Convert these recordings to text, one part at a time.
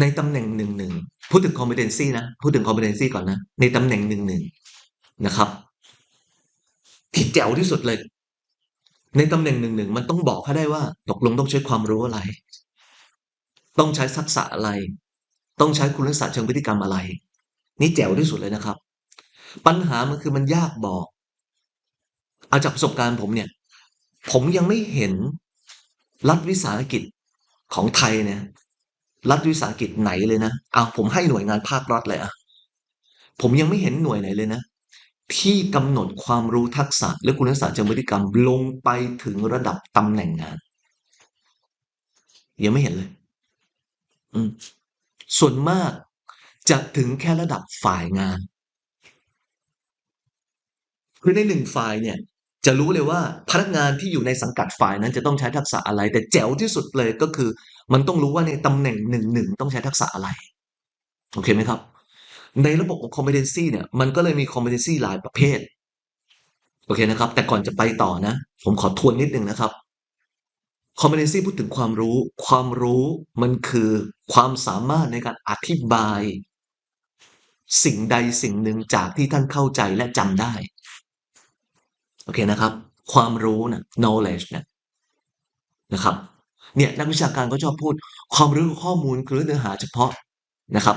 ในตำแหน่งหนึ่งหนึ่งพูดถึง competency นะ พูดถึง competency ก่อนนะ ในตำแหน่งหนึ่งหนึ่งนะครับที่แจ๋วที่สุดเลย ในตำแหน่งหนึ่งหนึ่งมันต้องบอกให้ได้ว่าตกลงต้องใช้ความรู้อะไร ต้องใช้ทักษะอะไร ต้องใช้คุณลักษณะเชิงพฤติกรรมอะไร นี่แจ๋วที่สุดเลยนะครับ ปัญหามันคือมันยากบอก เอาจากประสบการณ์ผมเนี่ย ผมยังไม่เห็นรัฐวิสาหกิจของไทยเนี่ย รัฐวิสาหกิจไหนเลยนะเอาผมให้หน่วยงานภาครัฐเลยอะผมยังไม่เห็นหน่วยไหนเลยนะ ที่กำหนดความรู้ทักษะ และคุณลักษณะเชิงพฤติกรรมลงไปถึงระดับตำแหน่งงาน ยังไม่เห็นเลย อืมส่วนมากจะถึงแค่ระดับฝ่ายงานคือในหนึ่งฝ่ายเนี่ย จะรู้เลยว่าพนักงานที่อยู่ในสังกัดฝ่ายนั้นจะต้องใช้ทักษะอะไร แต่แจ๋วที่สุดเลยก็คือ มันต้องรู้ว่าในตำแหน่งหนึ่งหนึ่งต้องใช้ทักษะอะไร โอเคไหมครับ ในระบบของ competency เนี่ย มันก็เลยมี competency หลายประเภท โอเคนะครับ แต่ก่อนจะไปต่อนะ ผมขอทวนนิดนึงนะครับ competency พูดถึงความรู้ ความรู้มันคือความสามารถในการอธิบาย สิ่งใดสิ่งหนึ่งจากที่ท่านเข้าใจและจำได้ โอเคนะครับ ความรู้นะ knowledge นี่ยนะครับ เนี่ยนักวิชาการก็ชอบพูด ความรู้ข้อมูลคือเนื้อหาเฉพาะนะครับ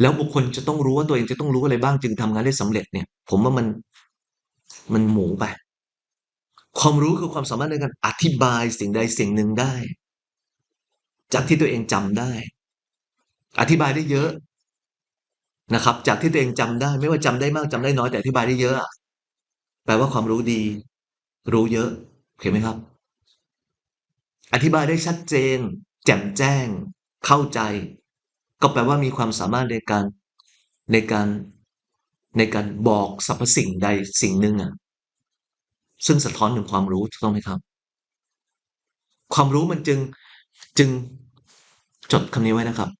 แล้วบุคคลจะต้องรู้ว่าตัวเองจะต้องรู้อะไรบ้างจึงทำงานได้สำเร็จเนี่ย ผมว่ามันมันหมูไป ความรู้คือความสามารถในการอธิบายสิ่งใดสิ่งหนึ่งได้ จากที่ตัวเองจำได้ อธิบายได้เยอะนะครับ จากที่ตัวเองจำได้ ไม่ว่าจำได้มากจำได้น้อยแต่อธิบายได้เยอะแปลว่าความรู้ดี รู้เยอะโอเคไหมครับ อธิบายได้ชัดเจน แจ่มแจ้ง เข้าใจ ก็แปลว่ามีความสามารถในการในการในการบอกสรรพสิ่งใดสิ่งหนึ่งอะซึ่งสะท้อนถึงความรู้ถูกต้องไหมครับ ความรู้มันจึงจึงจดคำนี้ไว้นะครับ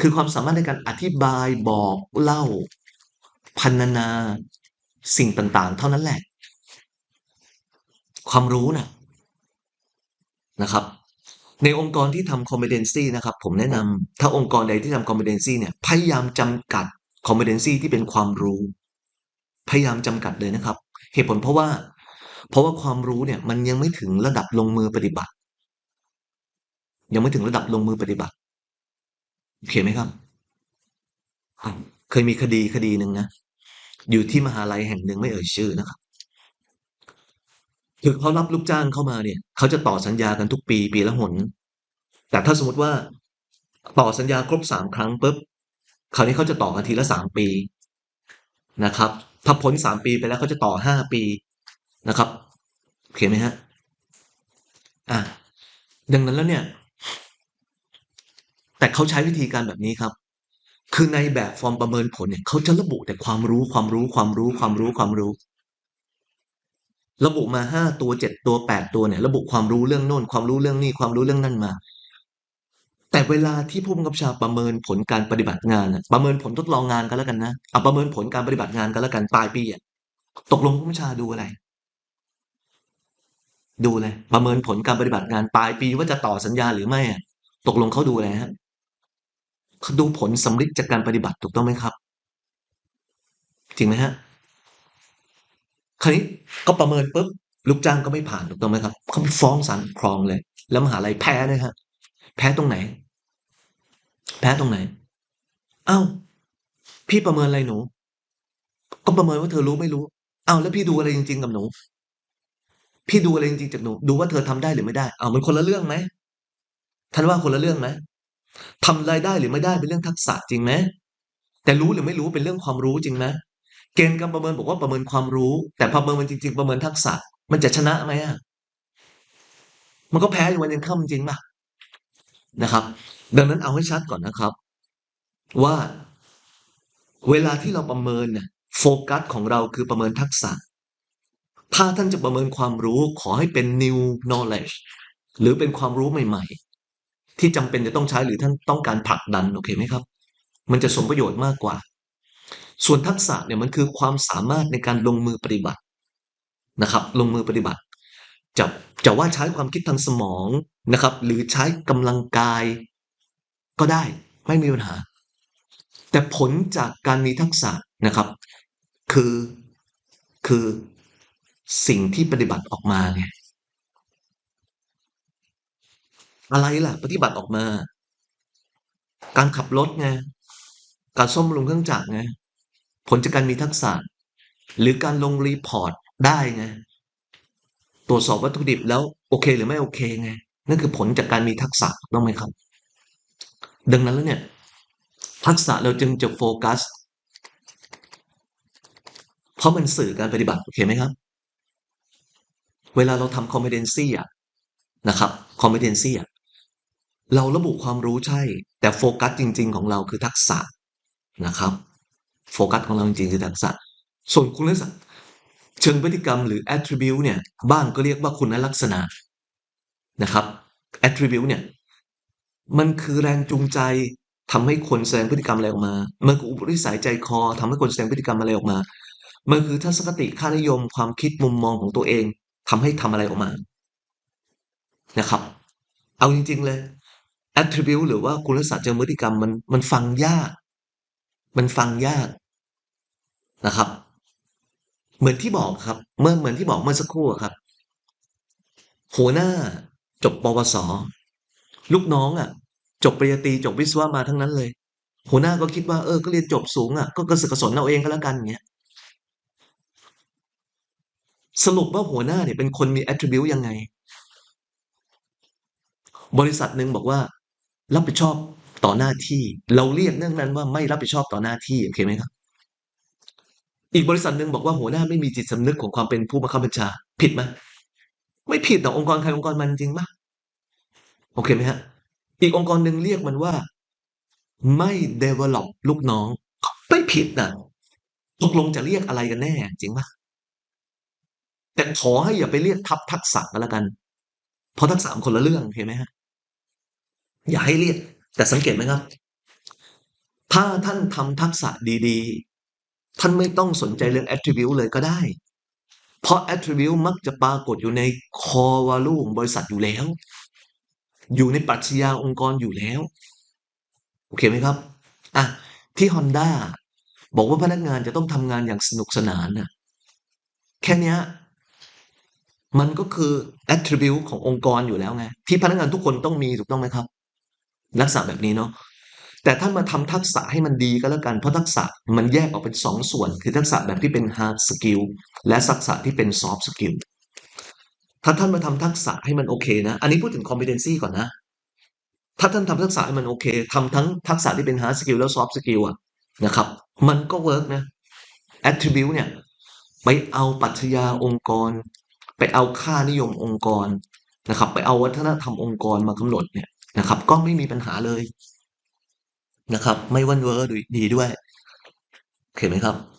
คือความสามารถในการอธิบายบอกเล่า พันนาสิ่งต่างๆ เท่านั้นแหละ ความรู้นะนะครับ ในองค์กรที่ทำ competency นะครับ ผมแนะนำถ้าองค์กรใดที่ทำ competency เนี่ย พยายามจำกัด competency ที่เป็นความรู้ พยายามจำกัดเลยนะครับ เหตุผลเพราะว่า เพราะว่าความรู้เนี่ย มันยังไม่ถึงระดับลงมือปฏิบัติ ยังไม่ถึงระดับลงมือปฏิบัติโอเคไหมครับ เคยมีคดีคดีหนึ่งนะ อยู่ที่มหาลัยแห่งหนึ่งไม่เอ่ยชื่อนะครับ คือเขารับลูกจ้างเข้ามาเนี่ยเขาจะต่อสัญญากันทุกปีปีละหน แต่ถ้าสมมติว่าต่อสัญญาครบสามครั้งปุ๊บคราวนี้เขาจะต่อกันทีละสามปีนะครับ ถ้าพ้นสามปีไปแล้วเขาจะต่อห้าปีนะครับโอเคไหมฮะอะดังนั้นแล้วเนี่ย แต่เขาใช้วิธีการแบบนี้ครับ คือในแบบฟอร์มประเมินผลเนี่ยเขาจะระบุแต่ความรู้ความรู้ความรู้ความรู้ความรู้ ระบุมาห้าตัวเจ็ดตัวแปดตัวเนี่ย ระบุความรู้เรื่องโน้นความรู้เรื่องนี้ความรู้เรื่องนั่นมา แต่เวลาที่ผู้บังคับบัญชาประเมินผลการปฏิบัติงานประเมินผลทดลองงานกันแล้วกันนะเอาประเมินผลการปฏิบัติงานกันแล้วกันปลายปีอะตกลงผู้บัญชาดูอะไร ดูเลยประเมินผลการปฏิบัติงานปลายปีว่าจะต่อสัญญาหรือไม่อะตกลงเขาดูอะไรฮะเขาดูผลสำลิดจากการปฏิบัติถูกต้องไหมครับจริงไหมฮะ คราวนี้ก็ประเมินปุ๊บลูกจ้างก็ไม่ผ่านถูกต้องไหมครับเขาฟ้องศาลปกครองเลย แล้วมหาลัยแพ้เลยครับแพ้ตรงไหน แพ้ตรงไหน เอ้า พี่ประเมินอะไรหนู ก็ประเมินว่าเธอรู้ไม่รู้ เอ้าแล้วพี่ดูอะไรจริง ๆ กับหนู พี่ดูอะไรจริงๆจากหนู ดูว่าเธอทำได้หรือไม่ได้ เอามันคนละเรื่องไหมท่านว่าคนละเรื่องไหมทำรายได้หรือไม่ได้เป็นเรื่องทักษะจริงไหมแต่รู้หรือไม่รู้เป็นเรื่องความรู้จริงไหม เกณฑ์การประเมินบอกว่าประเมินความรู้ แต่พอประเมินจริง ๆ ประเมินทักษะ มันจะชนะไหมอะมันก็แพ้อยู่วันยังค่ำจริงป่ะนะครับ ดังนั้นเอาให้ชัดก่อนนะครับ ว่าเวลาที่เราประเมินเนี่ยโฟกัสของเราคือประเมินทักษะ ถ้าท่านจะประเมินความรู้ขอให้เป็น new knowledge หรือเป็นความรู้ใหม่ ๆ ที่จำเป็นจะต้องใช้หรือท่านต้องการผลักดันโอเคไหมครับ มันจะสมประโยชน์มากกว่า ส่วนทักษะเนี่ยมันคือความสามารถในการลงมือปฏิบัตินะครับ ลงมือปฏิบัติ จะจะว่าใช้ความคิดทางสมองนะครับ หรือใช้กำลังกายก็ได้ไม่มีปัญหา แต่ผลจากการมีทักษะนะครับ คือคือสิ่งที่ปฏิบัติออกมาไงอะไรล่ะ ปฏิบัติออกมา การขับรถไงการซ่อมบำรุงเครื่องจักรไง ผลจากการมีทักษะ หรือการลงรีพอร์ตได้ไง ตรวจสอบวัตถุดิบแล้วโอเคหรือไม่โอเคไง นั่นคือผลจากการมีทักษะต้องไหมครับ ดังนั้นแล้วเนี่ย ทักษะเราจึงจะโฟกัส เพราะมันสื่อการปฏิบัติโอเคไหมครับ เวลาเราทำ competency อะนะครับ competency อะเราระบุความรู้ใช่ แต่โฟกัสจริง ๆ ของเราคือทักษะนะครับ โฟกัสของเราจริงๆคือทักษะ ส่วนคุณลักษณะเชิงพฤติกรรมหรือ attribute เนี่ยบ้างก็เรียกว่าคุณลักษณะนะครับ attribute เนี่ยมันคือแรงจูงใจทำให้คนแสดงพฤติกรรมอะไรออกมา มันคืออุปนิสัยใจคอทำให้คนแสดงพฤติกรรมอะไรออกมา มันคือทัศนคติค่านิยมความคิดมุมมองของตัวเองทำให้ทำอะไรออกมานะครับ เอาจริง ๆ เลย attribute หรือว่าคุณลักษณะเชิงพฤติกรรมมันมันฟังยาก มันฟังยากนะครับ เหมือนที่บอกครับ เมื่อเหมือนที่บอกเมื่อสักครู่ครับ หัวหน้าจบปวส ลูกน้องอะ จบปริญญาตรีจบวิศวะมาทั้งนั้นเลย หัวหน้าก็คิดว่าเออก็เรียนจบสูงอะ ก็กระสือกกระสนเอาเองก็แล้วกันอย่างเงี้ยสรุปว่าหัวหน้าเนี่ยเป็นคนมี attribute ยังไง บริษัทหนึ่งบอกว่า รับผิดชอบ ต่อหน้าที่ เราเรียกเรื่องนั้นว่าไม่รับผิดชอบต่อหน้าที่โอเคไหมครับ อีกบริษัทหนึ่งบอกว่าหัวหน้าไม่มีจิตสำนึกของความเป็นผู้บังคับบัญชา ผิดไหมไม่ผิดแต่องค์กรใครองค์กรมันจริงปะโอเคไหมฮะ อีกองค์กรหนึ่งเรียกมันว่า ไม่ develop ลูกน้อง ไม่ผิดนะตกลงจะเรียกอะไรกันแน่ จริงปะแต่ขอให้อย่าไปเรียกทับทักษะกันแล้วกัน เพราะทักษะคนละเรื่องโอเคไหมฮะ อย่าให้เรียก แต่สังเกตไหมครับ ถ้าท่านทำทักษะดีๆ ท่านไม่ต้องสนใจเรื่อง attribute เลยก็ได้ เพราะ attribute มักจะปรากฏอยู่ใน core value ของบริษัทอยู่แล้ว อยู่ในปรัชญาองค์กรอยู่แล้ว โอเคไหมครับ อะ ที่ Honda บอกว่าพนักงานจะต้องทำงานอย่างสนุกสนานน่ะ แค่นี้มันก็คือ attribute ขององค์กรอยู่แล้วไง ที่พนักงานทุกคนต้องมีถูกต้องไหมครับ ลักษณะแบบนี้เนาะแต่ท่านมาทำทักษะให้มันดีก็แล้วกัน เพราะทักษะมันแยกออกเป็นสองส่วน คือทักษะแบบที่เป็น hard skill และทักษะที่เป็น soft skill ถ้าท่านมาทำทักษะให้มันโอเคนะ อันนี้พูดถึง competency ก่อนนะ ถ้าท่านทำทักษะให้มันโอเคทำทั้งทักษะที่เป็น hard skill และ soft skill อะนะครับ มันก็เวิร์กนะ attribute เนี่ยไปเอาปรัชญาองค์กร ไปเอาค่านิยมองค์กรนะครับ ไปเอาวัฒนธรรมองค์กรมากำหนดเนี่ย นะครับ ก็ไม่มีปัญหาเลยนะครับ ไม่วันเวอร์ดีด้วยโอเคไหมครับ